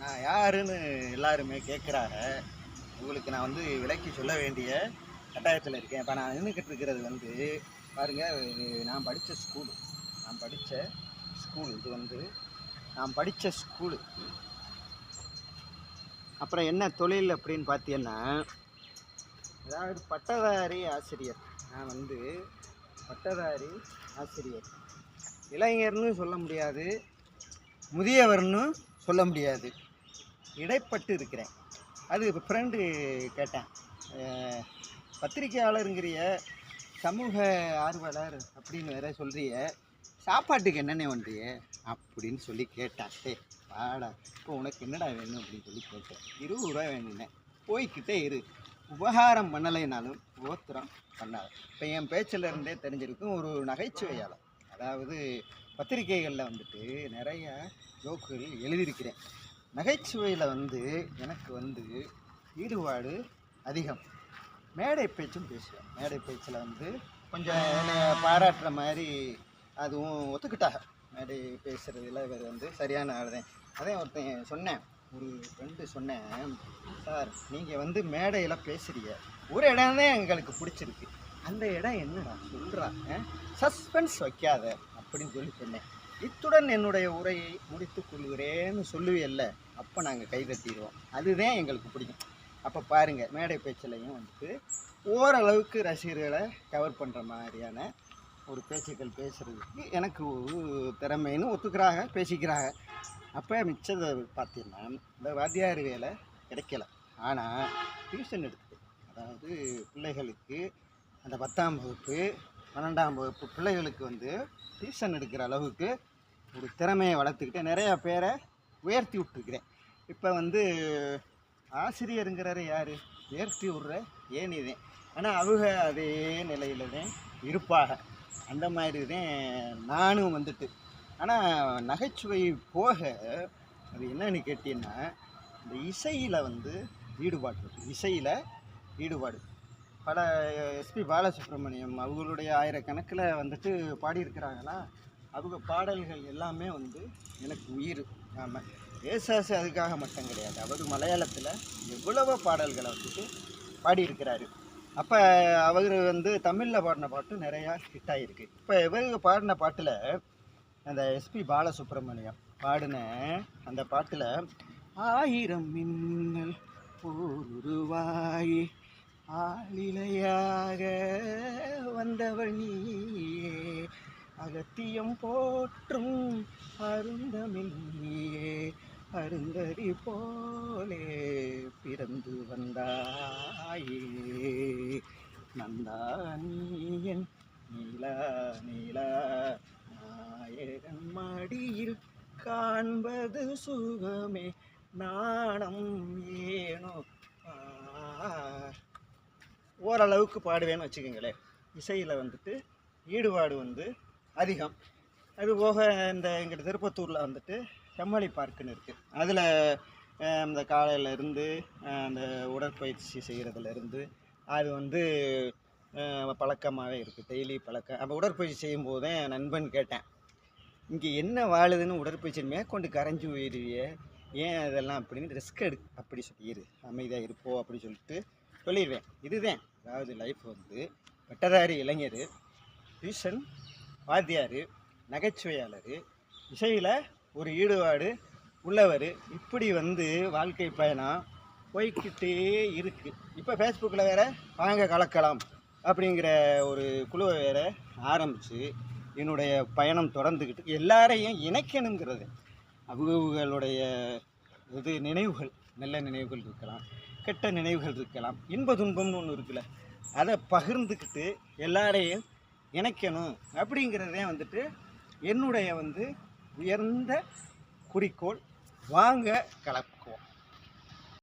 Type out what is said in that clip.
நான் யாருன்னு எல்லாருமே கேட்குறாங்க உங்களுக்கு நான் வந்து விலைக்கு சொல்ல வேண்டிய கட்டாயத்தில் இருக்கேன். இப்போ நான் நின்றுக்கிட்டு இருக்கிறது வந்து பாருங்கள் இது நான் படித்த ஸ்கூலு நான் படித்த ஸ்கூல் இது வந்து நான் படித்த ஸ்கூலு அப்புறம் என்ன தொழில் அப்படின்னு பார்த்தீங்கன்னா அதாவது பட்டதாரி ஆசிரியர். நான் வந்து பட்டதாரி ஆசிரியர். இளைஞர்னு சொல்ல முடியாது முதியவர்னு சொல்ல முடியாது. இடைப்பட்டு இருக்கிறேன் அது இப்போ ஃப்ரெண்டு கேட்டேன். பத்திரிகையாளருங்கிறிய சமூக ஆர்வலர் அப்படின்னு வேற சொல்கிறிய சாப்பாட்டுக்கு என்னென்ன பண்ணுறிய அப்படின்னு சொல்லி கேட்டான். சே வாடா இப்போ உனக்கு என்னடா வேணும்? அப்படின்னு சொல்லி கேட்டேன். இருபது ரூபா வேணுன்னேன் போய்க்கிட்டே இரு. உபகாரம் பண்ணலைனாலும் ஓத்திரம் பண்ணாத. இப்போ என் பேச்சில் இருந்தே தெரிஞ்சிருக்கும் ஒரு நகைச்சுவையாளர். அதாவது பத்திரிகைகளில் வந்துட்டு நிறைய ஜோக்குகள் எழுதியிருக்கிறேன். நகைச்சுவையில் வந்து எனக்கு வந்து ஈடுபாடு அதிகம். மேடை பேச்சும் பேசுவேன். மேடை பேச்சில் வந்து கொஞ்சம் என்னை பாராட்டுற மாதிரி அதுவும் ஒத்துக்கிட்டாக மேடை பேசுகிறதுல இவர் வந்து சரியான ஆள் தான் அதே ஒருத்தன் சொன்னேன். ஒரு ஃப்ரெண்டு சொன்னேன் சார் நீங்கள் வந்து மேடையில் பேசுகிறீங்க ஒரு இடம் தான் எங்களுக்கு பிடிச்சிருக்கு. அந்த இடம் என்னடா சொல்கிறா சஸ்பென்ஸ் வைக்காத. அப்படின்னு சொல்லி சொன்னேன். இத்துடன் என்னுடைய உரையை முடித்துக் கொள்கிறேன்னு சொல்லுவியல்ல. அப்போ நாங்கள் கைதட்டிடுவோம் அதுதான் எங்களுக்கு பிடிக்கும். அப்போ பாருங்கள் மேடை பேச்சிலையும் வந்துட்டு ஓரளவுக்கு ரசிகர்களை கவர் பண்ணுற மாதிரியான ஒரு பேச்சுக்கள் பேசுகிறதுக்கு எனக்கு ஒரு திறமைன்னு ஒத்துக்கிறாங்க பேசிக்கிறாங்க. அப்போ மிச்சதை பார்த்தீங்கன்னா இந்த வாத்தியார் வேலை கிடைக்கல. ஆனால் டியூஷன் எடுத்து அதாவது பிள்ளைகளுக்கு அந்த பத்தாம் வகுப்பு பன்னெண்டாம் வகுப்பு பிள்ளைகளுக்கு வந்து டியூஷன் எடுக்கிற அளவுக்கு ஒரு திறமையை வளர்த்துக்கிட்டு நிறையா பேரை உயர்த்தி விட்டுருக்கிறேன். இப்போ வந்து ஆசிரியருங்கிறாரு யார்? உயர்த்தி விட்ற ஏனிதேன் ஆனால் அவங்க அதே நிலையில் தான் இருப்பாங்க. அந்த மாதிரி தான் நானும் வந்துட்டு. ஆனால் நகைச்சுவை போக அது என்னன்னு கேட்டீங்கன்னா இந்த இசையில் வந்து ஈடுபாடு இசையில் ஈடுபாடு பல எஸ்பி பாலசுப்ரமணியம் அவங்களுடைய ஆயிரக்கணக்கில் வந்துட்டு பாடியிருக்கிறாங்களா அவங்க பாடல்கள் எல்லாமே வந்து எனக்கு உயிர். ஆமாம் ஏசாசு அதுக்காக மட்டும் கிடையாது. அவர் மலையாளத்தில் எவ்வளவோ பாடல்களை வந்துட்டு பாடியிருக்கிறாரு. அப்போ அவர் வந்து தமிழில் பாடின பாட்டு நிறையா ஹிட் ஆகிருக்கு இப்போ இவங்க பாடின பாட்டில் அந்த எஸ்பி பாலசுப்ரமணியம் பாடின அந்த பாட்டில் ஆயிரம் மின்னல் போருருவாயி ஆளிலையாக வந்தவள் நீயே அகத்தியம் போற்றும் அருந்தமிழ் நீயே அருந்ததி போலே பிறந்து வந்தாயே. நந்தா நீயன் நீலா நீலா நாயகன் மடியில் காண்பது சுகமே நாணம் ஏனோ ஓரளவுக்கு பாடுவேன்னு வச்சுக்கோங்களேன். இசையில் வந்துட்டு ஈடுபாடு வந்து அதிகம். அது போக இந்த எங்கள் திருப்பத்தூரில் வந்துட்டு செம்மொழி பார்க்குன்னு இருக்குது அதில் இந்த காலையில இருந்து அந்த உடற்பயிற்சி செய்கிறதுலேருந்து அது வந்து பழக்கமாகவே இருக்குது டெய்லி பழக்கம். அப்போ உடற்பயிற்சி செய்யும்போது என் நண்பன் கேட்டேன். இங்கே என்ன வாழுதுன்னு உடற்பயிற்சி மேற்கொண்டு கரைஞ்சி போயிடுவியே ஏன் அதெல்லாம் அப்படின்னு ரிஸ்க் எடு. அப்படி சொல்லிடு அமைதியாக இருப்போம் அப்படி சொல்லிட்டு சொல்லிடுவேன் இதுதான். அதாவது லைஃப் வந்து பட்டதாரி இளைஞர் டியூஷன் வாத்தியார் நகைச்சுவையாளர் இசையில் ஒரு ஈடுபாடு உள்ளவர். இப்படி வந்து வாழ்க்கை பயணம் போய்கிட்டே இருக்குது இப்போ ஃபேஸ்புக்கில் வேறு வாங்க கலக்கலாம் அப்படிங்கிற ஒரு குழுவை வேற ஆரம்பித்து என்னுடைய பயணம் தொடர்ந்துக்கிட்டு எல்லாரையும் இணைக்கணுங்கிறது. அவங்களுடைய இது நினைவுகள் நல்ல நினைவுகள் இருக்கலாம். கெட்ட நினைவுகள் இருக்கலாம். இன்ப துன்பம்னு ஒன்று இருக்குல்ல அதை பகிர்ந்துக்கிட்டு எல்லாரையும் இணைக்கணும் அப்படிங்கிறதே வந்துட்டு என்னுடைய வந்து உயர்ந்த குறிக்கோள் வாங்க கலப்பு